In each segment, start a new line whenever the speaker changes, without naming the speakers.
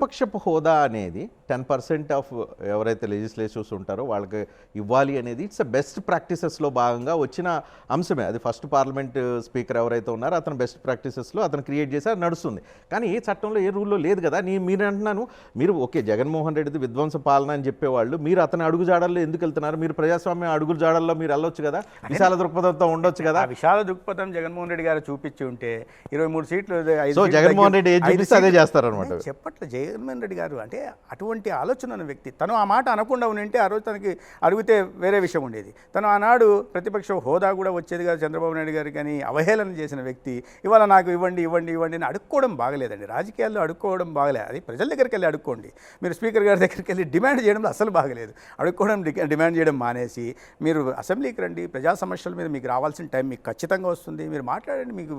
ప్రతిపక్షపు హోదా అనేది ten percent of ఎవరైతే లెజిస్లేటివ్స్ ఉంటారో వాళ్ళకి ఇవ్వాలి అనేది ఇట్స్ బెస్ట్ ప్రాక్టీసెస్లో భాగంగా వచ్చిన అంశమే. అది ఫస్ట్ పార్లమెంట్ స్పీకర్ ఎవరైతే ఉన్నారో అతను బెస్ట్ ప్రాక్టీసెస్లో అతను క్రియేట్ చేసి నడుస్తుంది. కానీ ఏ చట్టంలో ఏ రూల్లో లేదు కదా. నీ మీరు అంటున్నాను మీరు ఓకే జగన్మోహన్ రెడ్డిది విధ్వంస పాలన అని చెప్పేవాళ్ళు మీరు అతని అడుగు జాడల్లో ఎందుకు వెళ్తున్నారు? మీరు ప్రజాస్వామ్య అడుగు జాడల్లో మీరు వెళ్ళొచ్చు కదా. విశాల దృక్పథంతో ఉండొచ్చు కదా.
విశాల దృక్పథం జగన్మోహన్ రెడ్డి గారు చూపించి ఉంటే ఇరవై మూడు సీట్లు
జగన్మోహన్ రెడ్డి
ఐదు
చూపిస్తే అదే
సీట్లు-
చేస్తారనమాట
నేను చెప్పట్లే జగన్మోహన్ రెడ్డి గారు అంటే అటువంటి ఆలోచన ఉన్న వ్యక్తి. తను ఆ మాట అనకుండా ఉంటే ఆ రోజు తనకి అడిగితే వేరే విషయం ఉండేది. తను ఆనాడు ప్రతిపక్ష హోదా కూడా వచ్చేది కాదు చంద్రబాబు నాయుడు గారు కానీ అవహేళన చేసిన వ్యక్తి. ఇవాళ నాకు ఇవ్వండి ఇవ్వండి ఇవ్వండి అని అడుక్కోవడం బాగలేదండి. రాజకీయాల్లో అడుక్కోవడం బాగలేదు అది ప్రజల దగ్గరికి వెళ్ళి అడుక్కోండి. మీరు స్పీకర్ గారి దగ్గరికి వెళ్ళి డిమాండ్ చేయడంలో అసలు బాగలేదు. అడుక్కోవడం డిమాండ్ చేయడం మానేసి మీరు అసెంబ్లీకి రండి. ప్రజా సమస్యల మీద మీకు రావాల్సిన టైం మీకు ఖచ్చితంగా వస్తుంది. మీరు మాట్లాడండి. మీకు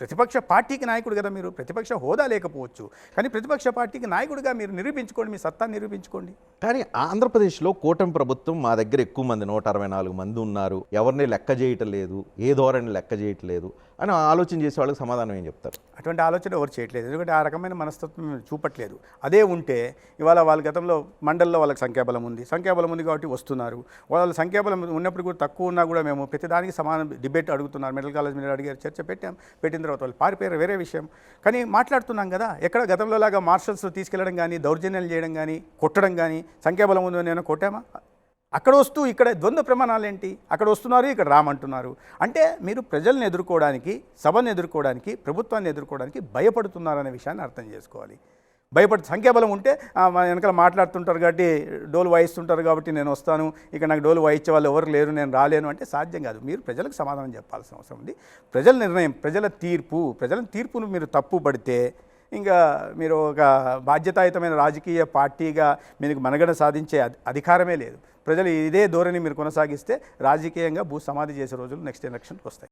ప్రతిపక్ష పార్టీకి నాయకుడు కదా మీరు. ప్రతిపక్ష హోదా లేకపోవచ్చు. కానీ ప్రతిపక్ష పార్టీకి నాయకుడిగా మీరు నిరూపించుకోండి మీ సత్తా నిరూపించుకోండి.
కానీ ఆంధ్రప్రదేశ్లో కూటమి ప్రభుత్వం మా దగ్గర ఎక్కువ మంది నూట అరవై నాలుగు మంది ఉన్నారు. ఎవరిని లెక్క చేయటం లేదు ఏ ధోరణి లెక్క చేయటం లేదు అని ఆలోచన చేసే వాళ్ళకి సమాధానం ఏం చెప్తారు?
అటువంటి ఆలోచన ఎవరు చేయట్లేదు. ఎందుకంటే ఆ రకమైన మనస్తత్వం చూపట్లేదు. అదే ఉంటే ఇవాళ వాళ్ళ గతంలో మండల్లో వాళ్ళకి సంఖ్యాబలం ఉంది. సంఖ్యాబలం ఉంది కాబట్టి వస్తున్నారు. వాళ్ళ సంఖ్యాబలం ఉన్నప్పుడు కూడా తక్కువ ఉన్నా కూడా మేము ప్రతిదానికి సమానం డిబేట్ అడుగుతున్నారు. మెడికల్ కాలేజ్ మీద అడిగారు చర్చ పెట్టాం. పెట్టిన తర్వాత వాళ్ళు పారిపోయారు వేరే విషయం. కానీ మాట్లాడుతున్నాం కదా ఎక్కడ గతంలో లాగా మార్షల్స్ తీసుకెళ్ళడం కానీ దౌర్జన్యాలు చేయడం కానీ కొట్టడం కానీ సంఖ్యాబలం ఉందని నేను కొట్టామా? అక్కడ వస్తూ ఇక్కడ ద్వంద్వ ప్రమాణాలు ఏంటి అక్కడ వస్తున్నారు ఇక్కడ రామంటున్నారు. అంటే మీరు ప్రజల్ని ఎదుర్కోవడానికి సభను ఎదుర్కోవడానికి ప్రభుత్వాన్ని ఎదుర్కోవడానికి భయపడుతున్నారనే విషయాన్ని అర్థం చేసుకోవాలి. భయపడి సంఖ్యాబలం ఉంటే వెనకాల మాట్లాడుతుంటారు కాబట్టి డోలు వాయిస్తుంటారు కాబట్టి నేను వస్తాను ఇక నాకు డోలు వాయించే వాళ్ళు ఎవరు లేరు నేను రాలేను అంటే సాధ్యం కాదు. మీరు ప్రజలకు సమాధానం చెప్పాల్సిన అవసరం ఉంది. ప్రజల నిర్ణయం ప్రజల తీర్పు ప్రజల తీర్పును మీరు తప్పు పడితే ఇంకా మీరు ఒక బాధ్యతాయుతమైన రాజకీయ పార్టీగా మీకు మనగడ సాధించే అధికారమే లేదు. ప్రజలు ఇదే ధోరణి మీరు కొనసాగిస్తే రాజకీయంగా భూ సమాధి చేసే రోజులు నెక్స్ట్ ఎలక్షన్కి వస్తాయి.